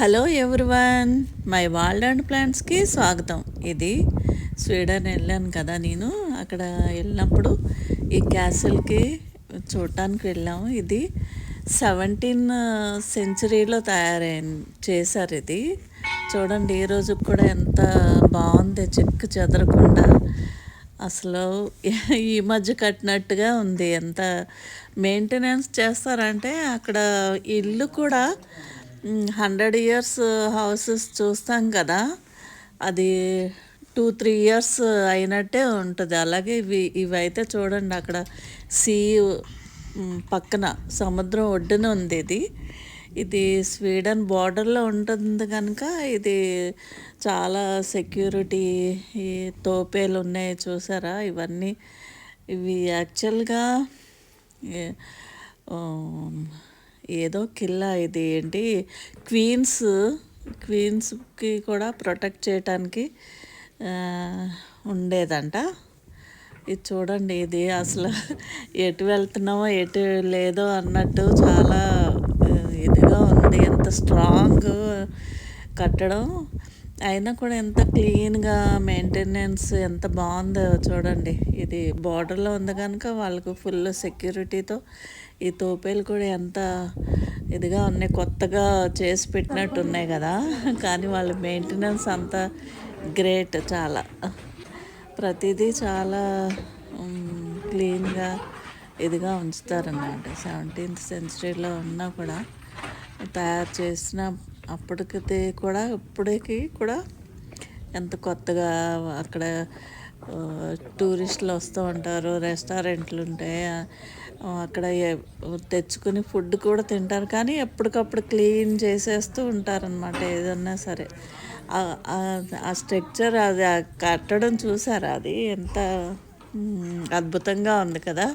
Hello everyone my world and ప్లాంట్స్కి స్వాగతం. ఇది Sweden వెళ్ళాను కదా నేను. అక్కడ వెళ్ళినప్పుడు ఈ క్యాసిల్కి చూడటానికి వెళ్ళాము. ఇది సెవెంటీన్ సెంచరీలో తయారైన చేశారు ఇది. చూడండి ఈ రోజు కూడా ఎంత బాగుంది. చెక్కు చెదరకుండా అసలు ఈ మధ్య కట్టినట్టుగా ఉంది. ఎంత మెయింటెనెన్స్ చేస్తారంటే అక్కడ ఇల్లు కూడా హండ్రెడ్ ఇయర్స్ హౌసెస్ చూస్తాం కదా. అది టూ త్రీ ఇయర్స్ అయినట్టే ఉంటుంది. అలాగే ఇవి ఇవైతే చూడండి అక్కడ సీ పక్కన సముద్రం ఒడ్డున ఉంది ఇది. ఇది స్వీడన్ బార్డర్లో ఉంటుంది కనుక ఇది చాలా సెక్యూరిటీ ఈ తోపేలు ఉన్నాయి చూసారా? ఇవన్నీ ఇవి యాక్చువల్గా ఏదో కిల్లా ఇది ఏంటి? క్వీన్స్ క్వీన్స్కి కూడా ప్రొటెక్ట్ చేయటానికి ఉండేదంట. ఇది చూడండి ఇది అసలు ఎటు వెళ్తున్నామో ఎటు లేదో అన్నట్టు చాలా ఇదిగా ఉంది. ఎంత స్ట్రాంగ్ కట్టడం. అయినా కూడా ఎంత క్లీన్గా మెయింటెనెన్స్ ఎంత బాగుందో చూడండి. ఇది బార్డర్లో ఉంది కనుక వాళ్ళకు ఫుల్ సెక్యూరిటీతో ఈ తోపేలు కూడా ఎంత ఇదిగా ఉన్నాయి కొత్తగా చేసి పెట్టినట్టు ఉన్నాయి కదా. కానీ వాళ్ళ మెయింటెనెన్స్ అంత గ్రేట్ చాలా. ప్రతిదీ చాలా క్లీన్గా ఇదిగా ఉంచుతారన్నమాట. సెవెంటీన్త్ సెంచరీలో ఉన్నా కూడా తయారు చేసిన అప్పటికి కూడా ఇప్పటికి కూడా ఎంత కొత్తగా అక్కడ టూరిస్టులు వస్తూ ఉంటారు రెస్టారెంట్లు ఉంటాయి అక్కడ తెచ్చుకుని ఫుడ్ కూడా తింటారు. కానీ ఎప్పటికప్పుడు క్లీన్ చేసేస్తూ ఉంటారనమాట ఏదన్నా సరే. ఆ స్ట్రక్చర్ అది కట్టడం చూసారా అది? ఎంత అద్భుతంగా ఉంది కదా.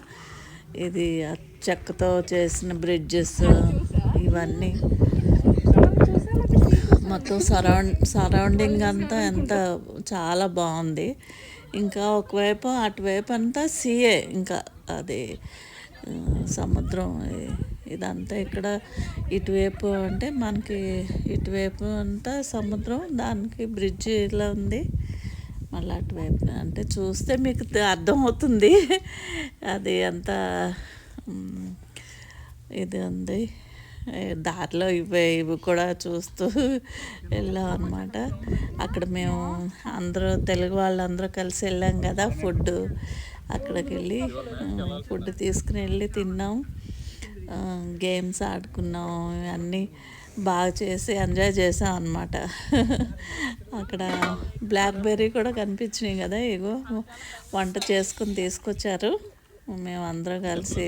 ఇది చెక్కతో చేసిన బ్రిడ్జెస్ ఇవన్నీ. మొత్తం సరౌండ్ సరౌండింగ్ అంతా ఎంత చాలా బాగుంది. ఇంకా ఒకవైపు అటువైపు అంతా సీఏ ఇంకా అది సముద్రం ఇదంతా ఇక్కడ ఇటువైపు అంటే మనకి ఇటువైపు అంతా సముద్రం దానికి బ్రిడ్జ్ ఇలా ఉంది. మళ్ళీ అటువైపు అంటే చూస్తే మీకు అర్థమవుతుంది. అది అంత ఇది ఉంది. దారిలో ఇవి ఇవి కూడా చూస్తూ వెళ్ళాం అనమాట అక్కడ మేము అందరూ తెలుగు వాళ్ళందరూ కలిసి వెళ్ళాం కదా ఫుడ్ అక్కడికి వెళ్ళి ఫుడ్ తీసుకుని వెళ్ళి తిన్నాం. గేమ్స్ ఆడుకున్నాం. అన్నీ బాగా చేసి ఎంజాయ్ చేసాం అనమాట అక్కడ బ్లాక్బెర్రీ కూడా కనిపించినాయి కదా ఇగో వంట చేసుకుని తీసుకొచ్చారు. మేము అందరం కలిసి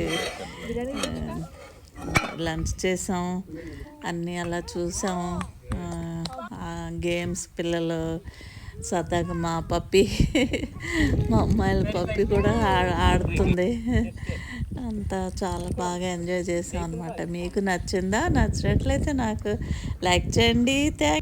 లంచ్ చేసాం అన్నీ అలా చూసాం. గేమ్స్ పిల్లలు సరదాగా మా పప్పి మా అమ్మాయిల పప్పి కూడా ఆడుతుంది. అంతా చాలా బాగా ఎంజాయ్ చేసాం అనమాట మీకు నచ్చిందా? నచ్చినట్లయితే నాకు లైక్ చేయండి. థ్యాంక్